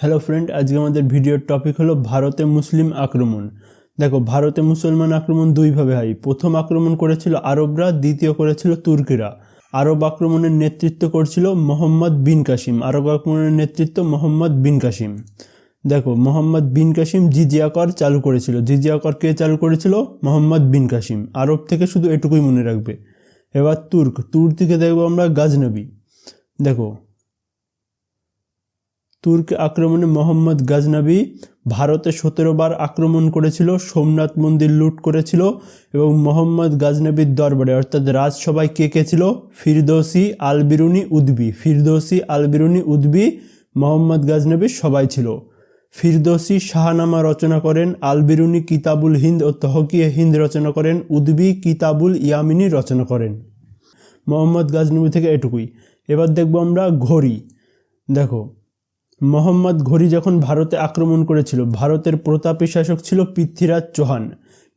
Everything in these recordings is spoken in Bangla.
হ্যালো ফ্রেন্ড আজকে আমাদের ভিডিওর টপিক হলো ভারতে মুসলিম আক্রমণ। দেখো, ভারতে মুসলমান আক্রমণ দুইভাবে হয়। প্রথম আক্রমণ করেছিল আরবরা, দ্বিতীয় করেছিল তুর্কিরা। আরব আক্রমণের নেতৃত্ব করছিল মোহাম্মদ বিন কাসিম। আরব আক্রমণের নেতৃত্ব মোহাম্মদ বিন কাসিম। দেখো, মোহাম্মদ বিন কাসিম জিজিয়া কর চালু করেছিল। জিজিয়া কর কে চালু করেছিল? মোহাম্মদ বিন কাসিম। আরব থেকে শুধু এটুকুই মনে রাখবে। এবার তুর্ক। তুর্ক থেকে দেখব আমরা গাজনবী। দেখো তুর্ক আক্রমণে মোহাম্মদ গাজনাবি ভারতে সতেরো বার আক্রমণ করেছিল, সোমনাথ মন্দির লুট করেছিল এবং মোহাম্মদ গাজনাবির দরবারে, অর্থাৎ রাজসভায় কে কে ছিল? ফিরদৌসি, আলবিরুনি, উদ্বি। ফিরদৌসি, আলবিরুনি, উদ্বি, মোহাম্মদ গাজনবীর সবাই ছিল। ফিরদৌসি শাহনামা রচনা করেন, আলবিরুনি, কিতাবুল হিন্দ ও তহকিয়ে হিন্দ রচনা করেন, উদ্বি, কিতাবুল ইয়ামিনী রচনা করেন। মোহাম্মদ গাজনবী থেকে এটুকুই। এবার দেখব আমরা ঘড়ি। দেখো মোহাম্মদ ঘড়ি যখন ভারতে আক্রমণ করেছিল, ভারতের প্রতাপী শাসক ছিল পৃথ্বীরাজ চৌহান।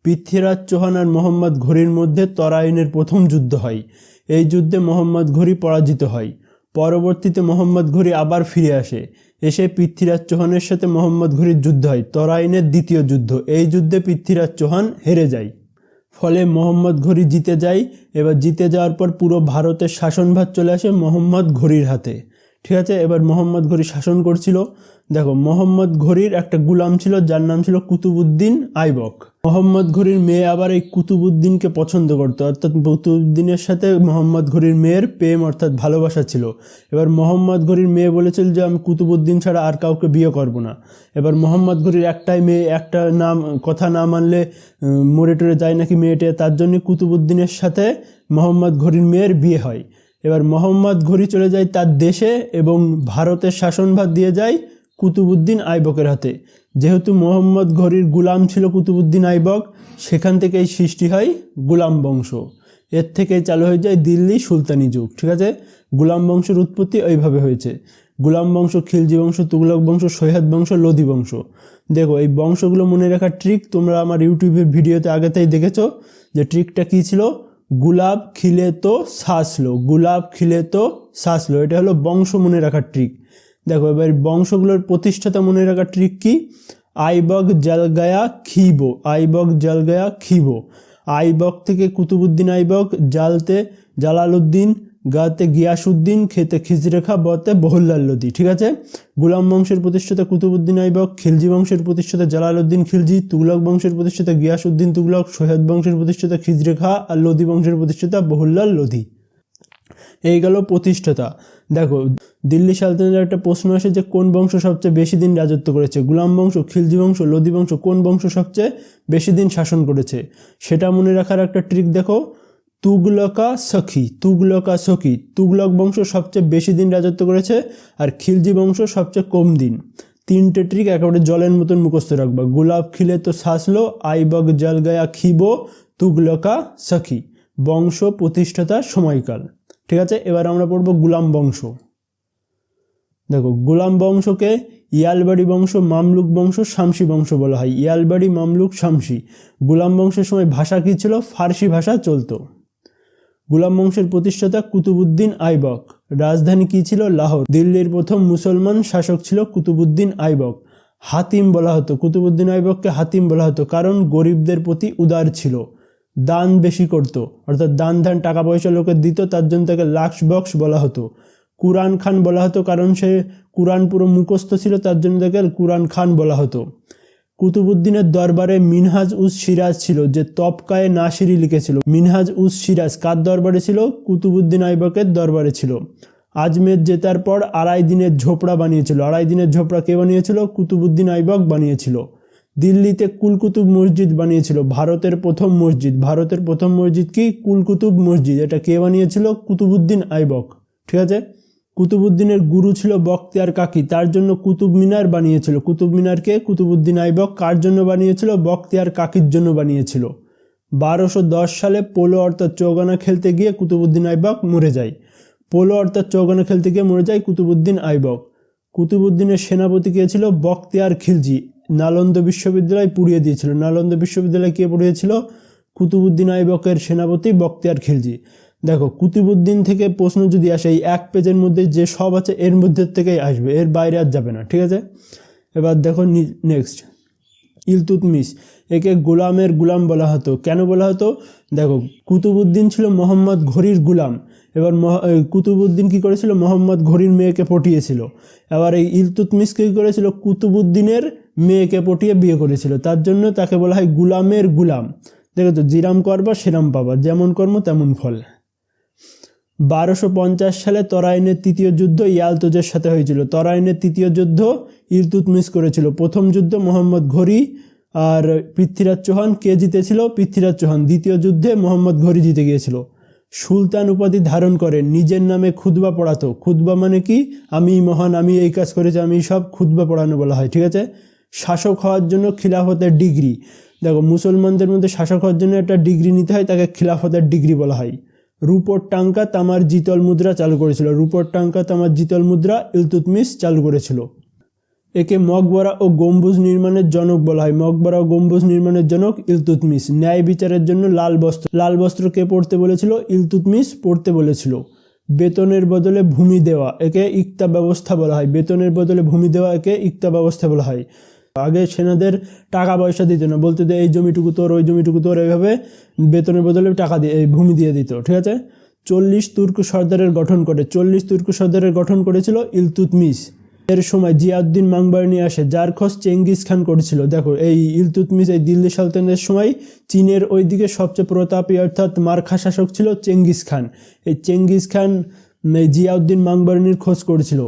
পৃথ্বীরাজ চৌহান আর মোহাম্মদ ঘড়ির মধ্যে তরাইনের প্রথম যুদ্ধ হয়। এই যুদ্ধে মোহাম্মদ ঘড়ি পরাজিত হয়। পরবর্তীতে মোহাম্মদ ঘড়ি আবার ফিরে আসে। এসে পৃথ্বীরাজ চৌহানের সাথে মোহাম্মদ ঘড়ির যুদ্ধ হয়, তরাইনের দ্বিতীয় যুদ্ধ। এই যুদ্ধে পৃথ্বীরাজ চৌহান হেরে যায়। ফলে মোহাম্মদ ঘড়ি জিতে যায়। এবার জিতে যাওয়ার পর পুরো ভারতের শাসনভার চলে আসে মোহাম্মদ ঘড়ির হাতে। ঠিক আছে, এবার মোহাম্মদ ঘড়ি শাসন করছিল। দেখো, মোহাম্মদ ঘড়ির একটা গুলাম ছিল, যার নাম ছিল কুতুবুদ্দিন আইবক। মোহাম্মদ ঘড়ির মেয়ে আবার এই কুতুবুদ্দিনকে পছন্দ করতো, অর্থাৎ কুতুবুদ্দিনের সাথে মোহাম্মদ ঘড়ির মেয়ের প্রেম, অর্থাৎ ভালোবাসা ছিল। এবার মোহাম্মদ ঘড়ির মেয়ে বলেছিল যে, আমি কুতুবুদ্দিন ছাড়া আর কাউকে বিয়ে করব না। এবার মোহাম্মদ ঘড়ির একটাই মেয়ে, একটা নাম, কথা না মানলে মরে টরে যায় নাকি মেয়েটে, তার জন্য কুতুবুদ্দিনের সাথে মোহাম্মদ ঘড়ির মেয়ের বিয়ে হয়। এবার মোহাম্মদ ঘড়ি চলে যায় তার দেশে এবং ভারতের শাসনভার দিয়ে যায় কুতুবুদ্দিন আইবকের হাতে। যেহেতু মোহাম্মদ ঘড়ির গুলাম ছিল কুতুবুদ্দিন আইবক, সেখান থেকেই সৃষ্টি হয় গুলাম বংশ। এর থেকেই চালু হয়ে যায় দিল্লি সুলতানি যুগ, ঠিক আছে? গুলাম বংশের উৎপত্তি ওইভাবে হয়েছে। গুলাম বংশ খিলজি বংশ, তুগলক বংশ সৈহাদ বংশ লোধি বংশ। দেখো, এই বংশগুলো মনে রাখার ট্রিক তোমরা আমার ইউটিউবের ভিডিওতে আগেতেই দেখেছ যে ট্রিকটা কী ছিল? গুলাব খিলে তো শাসলো, গুলাব খিলে তো শাসলো। এটা হলো বংশ মনে রাখার ট্রিক দেখো, এবার বংশগুলোর প্রতিষ্ঠাতা মনে রাখার ট্রিক কি? আইবক জালগায়া খিবো, আইবক জালগায়া খিবো। আইবক থেকে কুতুবুদ্দিন আইবক, জালতে জালালউদ্দিন গাতে গিয়াসুদ্দিন খেতে খিজরেখা, বতে বহুল্লাল্লদি, ঠিক আছে? গুলাম বংশের প্রতিষ্ঠাতা কুতুবুদ্দিন আইবক, খিলজি বংশের প্রতিষ্ঠাতা জালালউদ্দিন খিলজি, তুগলক বংশের প্রতিষ্ঠাতা গিয়াসুদ্দিন তুগলক সৈয়দ বংশের প্রতিষ্ঠাতা খিজরেখা আর লোদি বংশের প্রতিষ্ঠাতা বহুল্লাল লোধি এই গেল প্রতিষ্ঠাতা। দেখো, দিল্লি সালতানাতের একটা প্রশ্ন আসে যে, কোন বংশ সবচেয়ে বেশি দিন রাজত্ব করেছে? গুলাম বংশ, খিলজি বংশ লোদি বংশ, কোন বংশ সবচেয়ে বেশি দিন শাসন করেছে? সেটা মনে রাখার একটা ট্রিক দেখো। তুগলকা সখী তুগলকা সখী। তুগলক বংশ সবচেয়ে বেশি দিন রাজত্ব করেছে আর খিলজি বংশ সবচেয়ে কম দিন। তিনটে ট্রিক একেবারে জলের মতন মুখস্থ রাখবা। গোলাপ খিলে তো শাসলো, আইবক জল গায়া খিবো, তুগলকা সখী। বংশ প্রতিষ্ঠাতা সময়কাল। ঠিক আছে, এবার আমরা পড়ব গুলাম বংশ। দেখো, গুলাম বংশকে ইয়ালবাড়ি বংশ, মামলুক বংশ, শামসি বংশ বলা হয়। ইয়ালবাড়ি, মামলুক, শামসি। গুলাম বংশের সময় ভাষা কী ছিল? ফার্সি ভাষা চলতো। গুলাম বংশের প্রতিষ্ঠাতা কুতুবুদ্দিন আইবক। রাজধানী কী ছিল? লাহোর। দিল্লির প্রথম মুসলমান শাসক ছিল কুতুবুদ্দিন আইবক। হাতিম বলা হতো। কুতুবুদ্দিন আইবককে হাতিম বলা হতো কারণ গরিবদের প্রতি উদার ছিল। দান বেশি করত। অর্থাৎ দান ধান টাকা পয়সা লোকে দিত, তার জন্য তাকে লাক্স বক্স বলা হতো। কুরআন খান বলা হতো কারণ সে কুরআন পুরো মুখস্থ ছিল, তার জন্য তাকে কুরআন খান বলা হতো। কুতুবুদ্দিনের দরবারে মিনহাজ উস সিরাজ ছিল, যে তপকায়ে নাসিরি লিখেছিল। মিনহাজ উস সিরাজ কার দরবারে ছিল? কুতুবুদ্দিন আইবকের দরবারে ছিল। আজমের জেতার পর আড়াই দিনের ঝোপড়া বানিয়েছিল। আড়াই দিনের ঝোপড়া কে বানিয়েছিল? কুতুবুদ্দিন আইবক বানিয়েছিল। দিল্লিতে কুলকুতুব মসজিদ বানিয়েছিল, ভারতের প্রথম মসজিদ। ভারতের প্রথম মসজিদ কি? কুলকুতুব মসজিদ। এটা কে বানিয়েছিল? কুতুবুদ্দিন আইবক। ঠিক আছে? কুতুবুদ্দিনের গুরু ছিল বখতিয়ার কাকি, তার জন্য কুতুব মিনার বানিয়েছিল। কুতুব মিনারকে কুতুবুদ্দিন আইবক কার জন্য বানিয়েছিল? বখতিয়ার কাকির জন্য বানিয়েছিল। বারোশো সালে পোলো অর্থাৎ চৌগানা খেলতে গিয়ে কুতুবুদ্দিন আইবক মরে যায়। পোলো অর্থাৎ চৌগানা খেলতে গিয়ে মরে যায় কুতুবুদ্দিন আইবক। কুতুবুদ্দিনের সেনাপতি কে ছিল? বখতিয়ার খিলজি। নালন্দ বিশ্ববিদ্যালয় পুড়িয়ে দিয়েছিল। নালন্দ বিশ্ববিদ্যালয় কে পড়িয়েছিল? কুতুবুদ্দিন আইবকের সেনাপতি বখতিয়ার খিলজি। দেখো, কুতুবুদ্দিন থেকে প্রশ্ন যদি আসে, এই এক পেজের মধ্যে যে সব আছে, এর মধ্যে থেকেই আসবে, এর বাইরে আর যাবে না, ঠিক আছে? এবার দেখো নেক্সট ইলতুতমিস একে গোলামের গুলাম বলা হতো। কেন বলা হতো? দেখো, কুতুবুদ্দিন ছিল মোহাম্মদ ঘড়ির গুলাম। এবার কুতুবুদ্দিন কী করেছিল? মোহাম্মদ ঘড়ির মেয়েকে পটিয়েছিল। এবার এই ইলতুতমিস কী করেছিল? কুতুবুদ্দিনের মেয়েকে পটিয়ে বিয়ে করেছিল। তার জন্য তাকে বলা হয় গুলামের গুলাম। দেখো তো জিরাম করবা, সেরাম পাবা। যেমন কর্ম, তেমন ফল। বারোশো পঞ্চাশ সালে তরাইনের তৃতীয় যুদ্ধ ইয়ালতুজের সাথে হয়েছিল। তরাইনের তৃতীয় যুদ্ধ ইলতুতমিস করেছিল। প্রথম যুদ্ধ মোহাম্মদ ঘড়ি আর পৃথ্বীরাজ চৌহান কে জিতেছিল? পৃথ্বীরাজ চৌহান। দ্বিতীয় যুদ্ধে মোহাম্মদ ঘড়ি জিতে গিয়েছিল। সুলতান উপাধি ধারণ করে। নিজের নামে খুতবা পড়াতো। খুতবা মানে কি? আমি মহান, আমি এই কাজ করেছি, আমি সব খুতবা পড়ানো বলা হয়, ঠিক আছে? শাসক হওয়ার জন্য খিলাফতের ডিগ্রি। দেখো, মুসলমানদের মধ্যে শাসক হওয়ার জন্য একটা ডিগ্রি নিতে হয়, তাকে খিলাফতের ডিগ্রি বলা হয়। রূপোর টাঙ্কা তামার জিতল মুদ্রা চালু করেছিল। রূপোর টাঙ্কা তামার জিতল মুদ্রা ইলতুতমিস চালু করেছিল। একে মকবরা ও গম্বুজ নির্মাণের জনক বলা হয়। মকবরা ও গম্বুজ নির্মাণের জনক ইলতুতমিস ন্যায় বিচারের জন্য লাল বস্ত্র লাল বস্ত্র কে পড়তে বলেছিল? ইলতুতমিস পড়তে বলেছিল। বেতনের বদলে ভূমি দেওয়া একে ইকতা ব্যবস্থা বলা হয়। বেতনের বদলে ভূমি দেওয়া একে ইকতা ব্যবস্থা বলা হয়। আগে সেনাদের টাকা পয়সা দিত না। বলতে যে, এই জমিটুকু তোর, ওই জমিটুকু তোর। এইভাবে বেতনের বদলে টাকা দিয়ে, এই ভূমি দিয়ে দিত, ঠিক আছে? চল্লিশ তুর্ক সর্দারের গঠন করে, চল্লিশ তুর্ক সর্দারের গঠন করেছিল ইলতুতমিস এর সময় জিয়াউদ্দিন মাংবার্নি আসে, যার খোঁজ চেঙ্গিস খান করেছিল। দেখো, এই ইলতুতমিস এই দিল্লি সালতানের সময় চীনের ওইদিকে সবচেয়ে প্রতাপী অর্থাৎ মার্খা শাসক ছিল চেঙ্গিস খান। এই চেঙ্গিস খান জিয়াউদ্দিন মাংবার্নির খোঁজ করেছিল।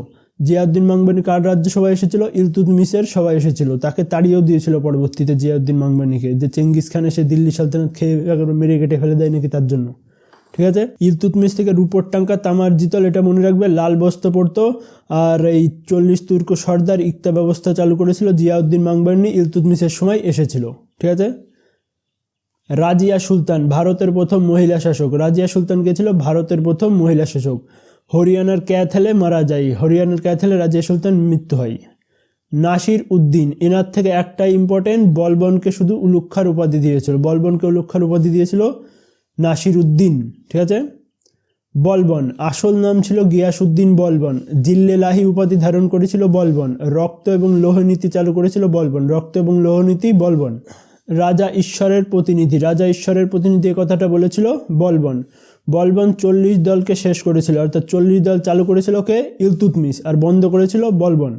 জিয়াউদ্দিন মাংবানি কার রাজ্য সবাই এসেছিল? ইলতুতমিসের সবাই এসেছিল। তাকে তাড়িয়েও দিয়েছিল পরবর্তীতে জিয়াউদ্দিন মাংবানিকে যে চেঙ্গিস খান এসে দিল্লি সালতানাত খেয়ে মেরে কেটে ফেলে দেয় নাকি তার জন্য। ঠিক আছে? ইলতুতমিস থেকে রুপোর টাঙ্কা, তামার জিতল, এটা মনে রাখবে, লাল বস্ত্র পরতো আর এই চল্লিশ তুর্ক সর্দার ইকতা ব্যবস্থা চালু করেছিল জিয়াউদ্দিন মাংবানি ইলতুতমিসের সময় এসেছিল। ঠিক আছে? রাজিয়া সুলতান, ভারতের প্রথম মহিলা শাসক। রাজিয়া সুলতান কে ছিল? ভারতের প্রথম মহিলা শাসক। হরিয়ানার ক্যাথেলে মারা যায়। হরিয়ানার ক্যাথেলে রাজিয়া সুলতান মৃত্যু হয়। নাসির উদ্দিন, এনার থেকে একটা ইম্পর্টেন্ট বলবনকে শুধু উলুক্ষার উপাধি দিয়েছিল। বলবনকে উলুক্ষার উপাধি দিয়েছিল নাসির উদ্দিন, ঠিক আছে? বলবন, আসল নাম ছিল গিয়াসউদ্দিন বলবন। জিল্লেলাহি উপাধি ধারণ করেছিল বলবন। রক্ত এবং লোহনীতি চালু করেছিল বলবন। রক্ত এবং লোহনীতি বলবন। রাজা ঈশ্বরের প্রতিনিধি। রাজা ঈশ্বরের প্রতিনিধি কথাটা বলেছিল বলবন। বলবন চল্লিশ দলকে শেষ করেছিল, অর্থাৎ চল্লিশ দল চালু করেছিল কে? ইলতুতমিস আর বন্ধ করেছিল বলবন।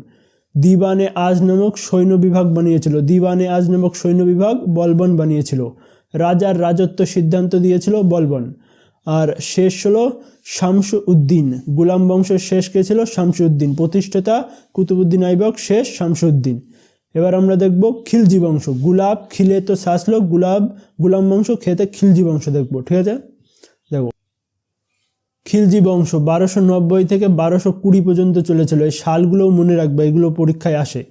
দিবানে আজ নামক সৈন্য বিভাগ বানিয়েছিল। দিবানে আজ নামক সৈন্য বিভাগ বলবন বানিয়েছিল। রাজার রাজত্ব সিদ্ধান্ত দিয়েছিল বলবন। আর শেষ হলো শামসু উদ্দিন গুলাম বংশের শেষ কে ছিল? শামসু উদ্দিন প্রতিষ্ঠাতা কুতুবুদ্দিন আইবক, শেষ শামসু উদ্দিন এবার আমরা দেখব খিলজি বংশ। গুলাব খিলে তো শাসলো, গুলাব, গুলাম বংশ খেতে খিলজি বংশ দেখব, ঠিক আছে? খিলজি বংশ বারোশো নব্বই থেকে বারোশো কুড়ি পর্যন্ত চলেছিল। এই সালগুলোও মনে রাখবে, এগুলো পরীক্ষায় আসে।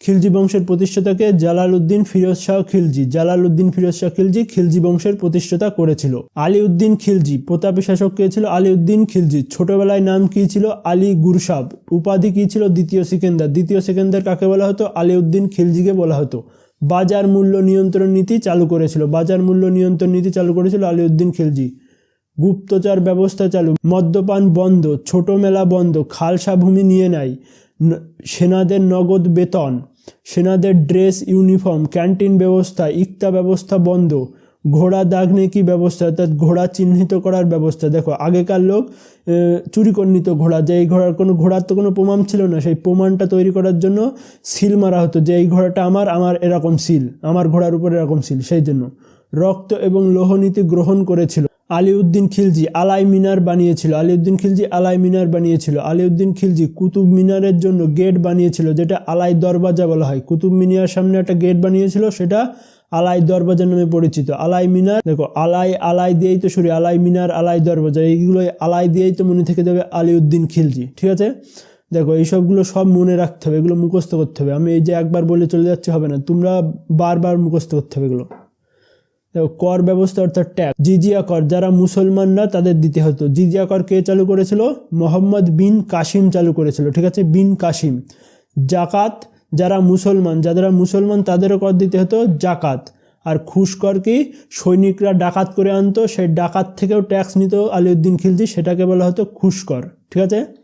খিলজি বংশের প্রতিষ্ঠাতাকে জালাল উদ্দিন ফিরোজ শাহ খিলজি। জালাল উদ্দিন ফিরোজ শাহ খিলজি খিলজি বংশের প্রতিষ্ঠাতা করেছিল। আলী উদ্দিন খিলজি, প্রতাপী শাসক কে ছিল? আলী উদ্দিন খিলজি। ছোটবেলায় নাম কি ছিল? আলী গুরসাব। উপাধি কি ছিল? দ্বিতীয় সিকেন্দার। দ্বিতীয় সিকেন্দার কাকে বলা হতো? আলী উদ্দিন খিলজিকে বলা হতো। বাজার মূল্য নিয়ন্ত্রণ নীতি চালু করেছিল। বাজার মূল্য নিয়ন্ত্রণ নীতি চালু করেছিল আলী উদ্দিন খিলজি। গুপ্তচর ব্যবস্থা চালু, মদ্যপান বন্ধ, ছোট মেলা বন্ধ খালসা ভূমি নিয়ে নেয় সেনাদের নগদ বেতন, সেনাদের ড্রেস, ইউনিফর্ম, ক্যান্টিন ব্যবস্থা ইকতা ব্যবস্থা বন্ধ, ঘোড়া দাগ নেকি ব্যবস্থা, অর্থাৎ ঘোড়া চিহ্নিত করার ব্যবস্থা। দেখো, আগেকার লোক চুরি করে নিত ঘোড়া যে এই ঘোড়ার কোনো, ঘোড়ার তো কোনো প্রমাণ ছিল না, সেই প্রমাণটা তৈরি করার জন্য সিল মারা হতো, যে এই ঘোড়াটা আমার আমার এরকম সিল, আমার ঘোড়ার উপর এরকম সিল, সেই জন্য। রক্ত এবং লোহনীতি গ্রহণ করেছিল। আলিউদ্দিন খিলজি আলাই মিনার বানিয়েছিল। আলিউদ্দিন খিলজি আলাই মিনার বানিয়েছিল। আলিউদ্দিন খিলজি কুতুব মিনারের জন্য গেট বানিয়েছিল, যেটা আলাই দরবাজা বলা হয়। কুতুব মিনার সামনে একটা গেট বানিয়েছিল, সেটা আলাই দরবাজা নামে পরিচিত। আলাই মিনার, দেখো, আলাই আলাই দিয়েই তো শুরু, আলাই মিনার, আলাই দরবাজা এইগুলো আলাই দিয়েই তো মনে থেকে যাবে আলিউদ্দিন খিলজি, ঠিক আছে? দেখো, এইসবগুলো সব মনে রাখতে হবে, এগুলো মুখস্থ করতে হবে। আমি এই যে একবার বলে চলে যাচ্ছে, হবে না। তোমরা বারবার মুখস্থ করতে হবে এগুলো। কর ব্যবস্থা অর্থাৎ ট্যাক্স জিজিয়া কর, যারা মুসলমান না তাদের দিতে হতো। জিজিয়া কর কে চালু করেছিল? মোহাম্মদ বিন কাসিম চালু করেছিল, ঠিক আছে? বিন কাসিম। জাকাত, যারা মুসলমান যারা মুসলমান তাদেরও কর দিতে হতো, জাকাত। আর খুশকর কি? সৈনিকরা ডাকাত করে আনতো, সেই ডাকাত থেকেও ট্যাক্স নিত আলিউদ্দিন খিলজি, সেটাকে বলা হতো খুশকর ঠিক আছে?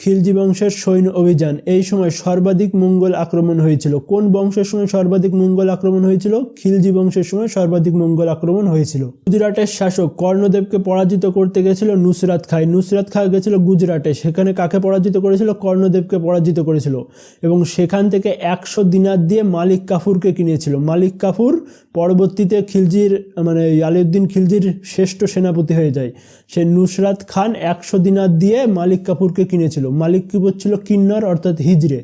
খিলজি বংশের সৈন্য অভিযান। এই সময় সর্বাধিক মঙ্গল আক্রমণ হয়েছিল। কোন বংশের সময় সর্বাধিক মঙ্গল আক্রমণ হয়েছিল? খিলজি বংশের সময় সর্বাধিক মঙ্গল আক্রমণ হয়েছিল। গুজরাটের শাসক কর্ণদেবকে পরাজিত করতে গেছিল নুসরাত খাই নুসরাত খাঁ গেছিল গুজরাটে। সেখানে কাকে পরাজিত করেছিল? কর্ণদেবকে পরাজিত করেছিল। এবং সেখান থেকে একশো দিনার দিয়ে মালিক কাফুরকে কিনেছিল। মালিক কাফুর পরবর্তীতে খিলজির মানে আলিউদ্দিন খিলজির শ্রেষ্ঠ সেনাপতি হয়ে যায়। সে নুসরাত খান একশো দিনার দিয়ে মালিক কাপুরকে কিনেছিল। মালিক কাপুর ছিল? কিন্নর, অর্থাৎ হিজড়ে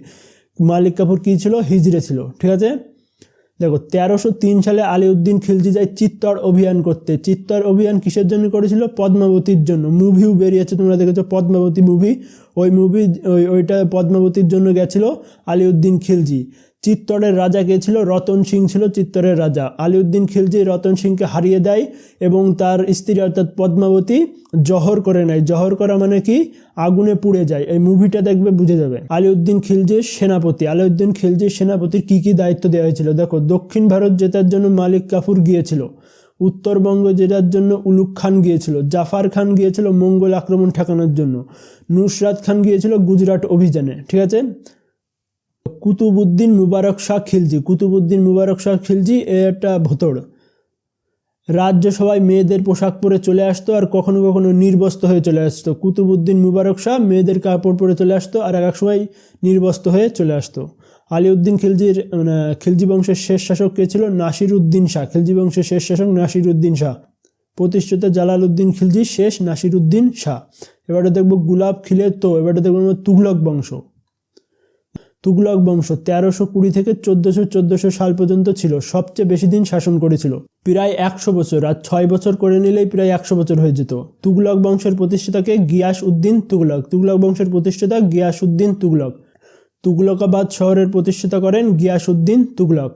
মালিক কাপুর কী ছিল? হিজড়ে ছিল। ঠিক আছে? দেখো, তেরোশো তিন সালে আলিউদ্দিন খিলজি যায় চিত্তর অভিযান করতে। চিত্তর অভিযান কিসের জন্য করেছিল? পদ্মাবতীর জন্য। মুভিও বেরিয়েছে তোমরা দেখেছ পদ্মাবতী মুভি ওই মুভি ওই, ওইটা পদ্মাবতীর জন্য গেছিল আলিউদ্দিন খিলজি। চিত্তরের রাজা কে ছিল? রতন সিং ছিল চিত্তরের রাজা। আলিউদ্দিন খিলজি রতন সিংকে হারিয়ে দেয় এবং তার স্ত্রী অর্থাৎ পদ্মাবতী জহর করে নেয়। জহর করা মানে কি? আগুনে পুড়ে যায়। এই মুভিটা দেখবে, বুঝে যাবে। আলিউদ্দিন খিলজির সেনাপতি। আলিউদ্দিন খিলজির সেনাপতির কি কি দায়িত্ব দেওয়া হয়েছিল? দেখো, দক্ষিণ ভারত জেতার জন্য মালিক কাফুর গিয়েছিল। উত্তরবঙ্গ জেতার জন্য উলুক খান গিয়েছিল। জাফার খান গিয়েছিল মঙ্গল আক্রমণ ঠেকানোর জন্য। নুসরাত খান গিয়েছিল গুজরাট অভিযানে। ঠিক আছে? কুতুবুদ্দিন মুবারক শাহ খিলজি। কুতুবুদ্দিন মুবারক শাহ খিলজি এ একটা ভোতর। রাজ্যসভায় মেয়েদের পোশাক পরে চলে আসতো আর কখনো কখনো নির্বস্ত হয়ে চলে আসতো। কুতুবুদ্দিন মুবারক শাহ মেয়েদের কাপড় পরে চলে আসতো আর এক এক সময় নির্বস্ত হয়ে চলে আসতো। আলিউদ্দিন খিলজির মানে খিলজি বংশের শেষ শাসক কে ছিল? নাসির উদ্দিন শাহ। খিলজি বংশের শেষ শাসক নাসির উদ্দিন শাহ। প্রতিষ্ঠাতা জালাল উদ্দিন খিলজি শেষ নাসির উদ্দিন শাহ। এবারে দেখব গুলাব খিলের তো এবারে দেখব তুগলক বংশ। তুগলক বংশ তেরোশো কুড়ি থেকে চোদ্দশো চোদ্দোশো সাল পর্যন্ত ছিল, সবচেয়ে বেশি দিন শাসন করেছিল। প্রায় একশো বছর, আর ছয় বছর করে নিলেই প্রায় একশো বছর হয়ে যেত। তুগলক বংশের প্রতিষ্ঠাতাকে গিয়াস উদ্দিন তুগলক। তুগলক বংশের প্রতিষ্ঠাতা গিয়াস উদ্দিন তুগলক। তুগলকাবাদ শহরের প্রতিষ্ঠাতা করেন গিয়াস উদ্দিন তুগলক।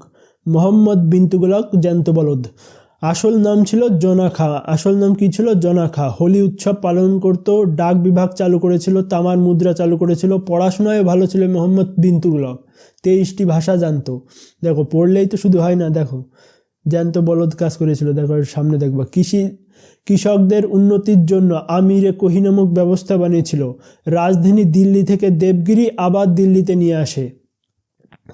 মোহাম্মদ বিন তুগলক জ্যান্ত বলদ। আসল নাম ছিল জনা খা আসল নাম কি ছিল? জনা খা হোলি উৎসব পালন করত, ডাক বিভাগ চালু করেছিল, তামার মুদ্রা চালু করেছিল পড়াশোনায় ভালো ছিল মোহাম্মদ বিন তুগলক তেইশটি ভাষা জানতো। দেখো, পড়লেই তো শুধু হয় না, দেখো। জ্যান্ত বলদ কাজ করেছিল, দেখো সামনে দেখবা। কৃষি, কৃষকদের উন্নতির জন্য আমিরে কোহি নামক ব্যবস্থা বানিয়েছিল। রাজধানী দিল্লি থেকে দেবগিরি আবার দিল্লিতে নিয়ে আসে।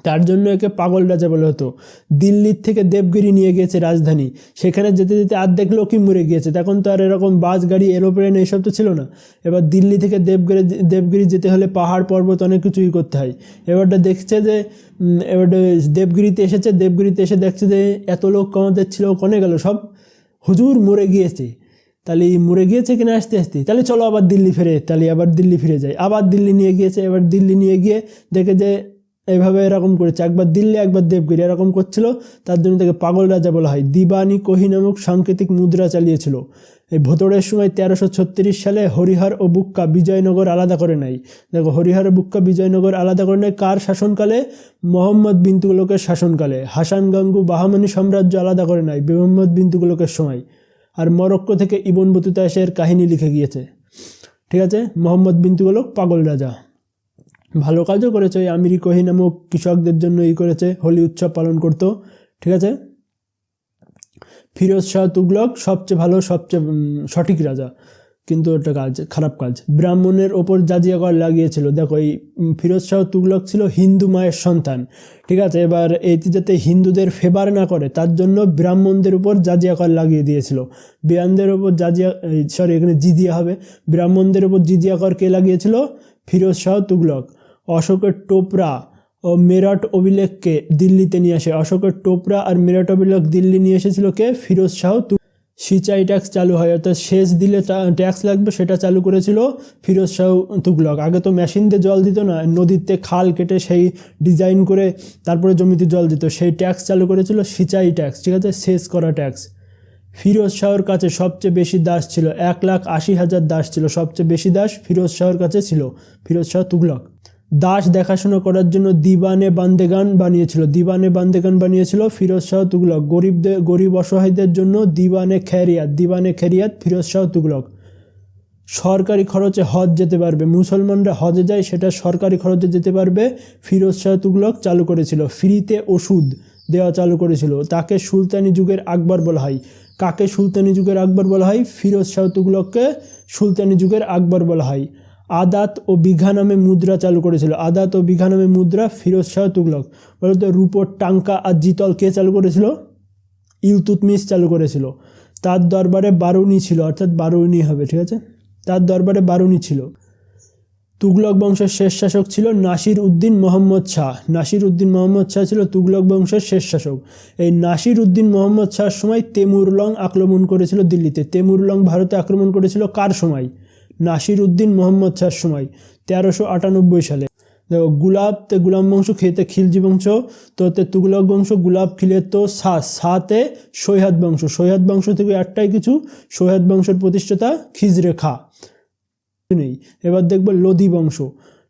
তার জন্য একে পাগল রাজা বলা হতো। দিল্লির থেকে দেবগিরি নিয়ে গিয়েছে রাজধানী। সেখানে যেতে যেতে অর্ধেক লোকই মরে গিয়েছে। তখন তো আর এরকম বাস, গাড়ি, এরোপ্লেন এইসব তো ছিল না। এবার দিল্লি থেকে দেবগিরি দেবগিরি যেতে হলে পাহাড়, পর্বত অনেক কিছুই করতে হয়। এবারটা দেখছে যে এবারটা দেবগিরিতে এসেছে। দেবগিরিতে এসে দেখছে যে, এত লোক কমাতে ছিল, কনে গেল সব। হুজুর মরে গিয়েছে। তাহলে মরে গিয়েছে কিনা আসতে আসতে? তাহলে চলো আবার দিল্লি ফিরে, তাহলে আবার দিল্লি ফিরে যায় আবার দিল্লি নিয়ে গিয়েছে, এবার দিল্লি নিয়ে গিয়ে দেখে যে এইভাবে এরকম করেছে। একবার দিল্লি, একবার দেবগিরি এরকম করছিল। তার জন্য তাকে পাগল রাজা বলা হয়। দিবানি কোহি নামক সাংকেতিক মুদ্রা চালিয়েছিল। এই ভোতরের সময় তেরোশো সালে হরিহর ও বুক্কা বিজয়নগর আলাদা করে নেয়। দেখো, হরিহর ও বুক্কা বিজয়নগর আলাদা করে নেয় কার শাসনকালে? মোহাম্মদ বিন তুগলকের শাসনকালে। হাসান গাঙ্গু বাহামানি সাম্রাজ্য আলাদা করে নেয় মোহাম্মদ বিন তুগলকের সময়। আর মরক্কো থেকে ইবন বতুতা এসে এর কাহিনী লিখে গিয়েছে। ঠিক আছে? মোহাম্মদ বিন তুগলক পাগল রাজা। ভালো কাজও করেছে আমিরি কোহি নামক কৃষকদের জন্য ই করেছে, হোলি উৎসব পালন করতো, ঠিক আছে? ফিরোজ শাহ তুগলক সবচেয়ে ভালো, সবচেয়ে সঠিক রাজা, কিন্তু ওটা কাজ, খারাপ কাজ। ব্রাহ্মণের ওপর জাজিয়া কর লাগিয়েছিল, দেখো এই ফিরোজ শাহ তুগলক ছিল হিন্দু মায়ের সন্তান, ঠিক আছে? এবার এইটি যাতে হিন্দুদের ফেভার না করে, তার জন্য ব্রাহ্মণদের উপর জাজিয়া কর লাগিয়ে দিয়েছিল। বিয়ানদের ওপর জাজিয়া সরি এখানে জিজিয়া হবে। ব্রাহ্মণদের উপর জিজিয়া কর কে লাগিয়েছিল? ফিরোজ শাহ তুগলক। অশোকের টোপরা ও মেরঠ অভিলেখকে দিল্লিতে নিয়ে আসে। অশোকের টোপরা আর মেরঠ অভিলেখ দিল্লি নিয়ে এসেছিল কে? ফিরোজ শাহ। সিঁচাই ট্যাক্স চালু হয়, অর্থাৎ সেচ দিলে ট্যাক্স লাগবে, সেটা চালু করেছিল ফিরোজ শাহ তুগলক। আগে তো মেশিন দিয়ে জল দিত না, নদীতে খাল কেটে সেই ডিজাইন করে তারপরে জমিতে জল দিত। সেই ট্যাক্স চালু করেছিল সিঁচাই ট্যাক্স, ঠিক আছে? সেচ করা ট্যাক্স। ফিরোজ শাহর কাছে সবচেয়ে বেশি দাস ছিল, এক লাখ আশি হাজার দাস ছিল, সবচেয়ে বেশি দাস ফিরোজ শাহর কাছে ছিল, ফিরোজ শাহ তুগলক। দাস দেখাশোনা করার জন্য দিবানে বান্দেগান বানিয়েছিল। দিবানে বান্দেগান বানিয়েছিল ফিরোজ শাহ তুগলক। গরিবদের, গরিব অসহায়দের জন্য দিবানে খেরিয়াত দিবানে খেরিয়াত ফিরোজ শাহ তুগলক। সরকারি খরচে হজ যেতে পারবে। মুসলমানরা হজে যায়, সেটা সরকারি খরচে যেতে পারবে। ফিরোজ শাহ তুগলক চালু করেছিল। ফ্রিতে ওষুধ দেওয়া চালু করেছিল। তাকে সুলতানি যুগের আকবর বলা হয়। কাকে সুলতানি যুগের আকবর বলা হয়? ফিরোজ শাহ তুগলককে সুলতানি যুগের আকবর বলা হয়। আদাত ও বিঘা নামে মুদ্রা চালু করেছিল। আদাত ও বিঘা নামে মুদ্রা, ফিরোজ শাহ, তুগলক। বলতো রূপোর টাঙ্কা আর জিতল কে চালু করেছিল? ইলতুতমিশ চালু করেছিল। তার দরবারে বারুনি ছিল, অর্থাৎ বারুনি হবে, ঠিক আছে? তার দরবারে বারুনি ছিল। তুগলক বংশের শেষ শাসক ছিল নাসির উদ্দিন মোহাম্মদ শাহ। নাসির উদ্দিন মোহাম্মদ শাহ ছিল তুগলক বংশের শেষ শাসক। এই নাসির উদ্দিন মোহাম্মদ শাহর সময় তেমুরলং আক্রমণ করেছিল দিল্লিতে। তেমুরলং ভারতে আক্রমণ করেছিল কার সময়? নাসির উদ্দিন মোহাম্মদ শাহর সময়, তেরোশো আটানব্বই সালে। দেখো গুলাব তে গুলাম বংশ খেতে খিলজি বংশ, তো তে তুগলক বংশ গুলাব খিলে তো সা সাতে সৈহাদ বংশ। সৈহাদ বংশ থেকে একটাই কিছু সৈহাদ বংশের প্রতিষ্ঠাতা খিজরে খা নেই। এবার দেখব লোদি বংশ।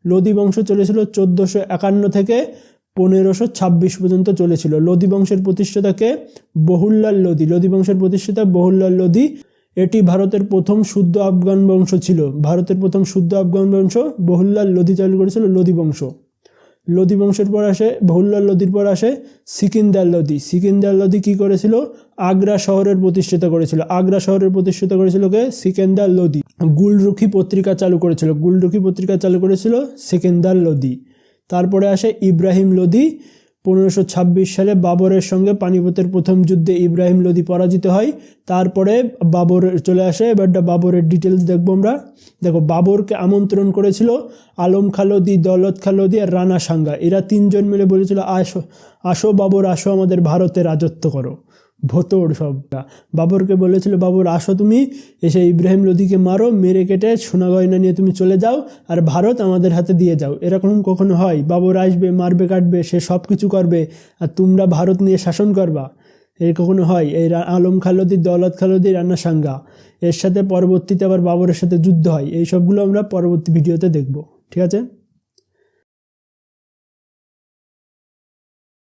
লোদি বংশ চলেছিল চোদ্দোশো একান্ন থেকে পনেরোশো ছাব্বিশ পর্যন্ত চলেছিল। লোদি বংশের প্রতিষ্ঠাতাকে বহুল্লাল লোদি লোদি বংশের প্রতিষ্ঠাতা বহুল্লাল লোদি এটি ভারতের প্রথম শুদ্ধ আফগান বংশ ছিল। ভারতের প্রথম শুদ্ধ আফগান বংশ বহুল্লাল লোদি চালু করেছিল লোদি বংশ। লোদি বংশের পর আসে বহুল্লাল লোদির পর আসে সিকিন্দার লোদি সিকিন্দার লোদি কী করেছিল? আগ্রা শহরের প্রতিষ্ঠাতা করেছিল। আগ্রা শহরের প্রতিষ্ঠাতা করেছিল কে? সিকেন্দার লোদি গুলরুখি পত্রিকা চালু করেছিল। গুলরুখি পত্রিকা চালু করেছিল সিকেন্দার লোদি তারপরে আসে ইব্রাহিম লোদি পনেরোশো সালে বাবরের সঙ্গে পানিপথের প্রথম যুদ্ধে ইব্রাহিম লোদি পরাজিত হয়। তারপরে বাবর চলে আসে। এবারটা বাবরের ডিটেলস দেখব আমরা। দেখো, বাবরকে আমন্ত্রণ করেছিল আলম খা লোদি দৌলত খা লোদি আর রানা সাঙ্গা। এরা তিনজন মিলে বলেছিল, আসো আসো বাবর, আসো আমাদের ভারতে রাজত্ব করো। ভোতর সবটা বাবরকে বলেছিল, বাবর, আসো তুমি, এসে ইব্রাহিম লোদিকে মারো, মেরে কেটে সোনা গয়না নিয়ে তুমি চলে যাও, আর ভারত আমাদের হাতে দিয়ে যাও। এরকম কখনো হয়? বাবর আসবে, মারবে, কাটবে, সে সব কিছু করবে, আর তোমরা ভারত নিয়ে শাসন করবা? এর কখনো হয়? এই আলম খালদি, দৌলত খালদি রান্না সাঙ্গা। এর সাথে পরবর্তীতে আবার বাবরের সাথে যুদ্ধ হয়। এই সবগুলো আমরা পরবর্তী ভিডিওতে দেখব। ঠিক আছে?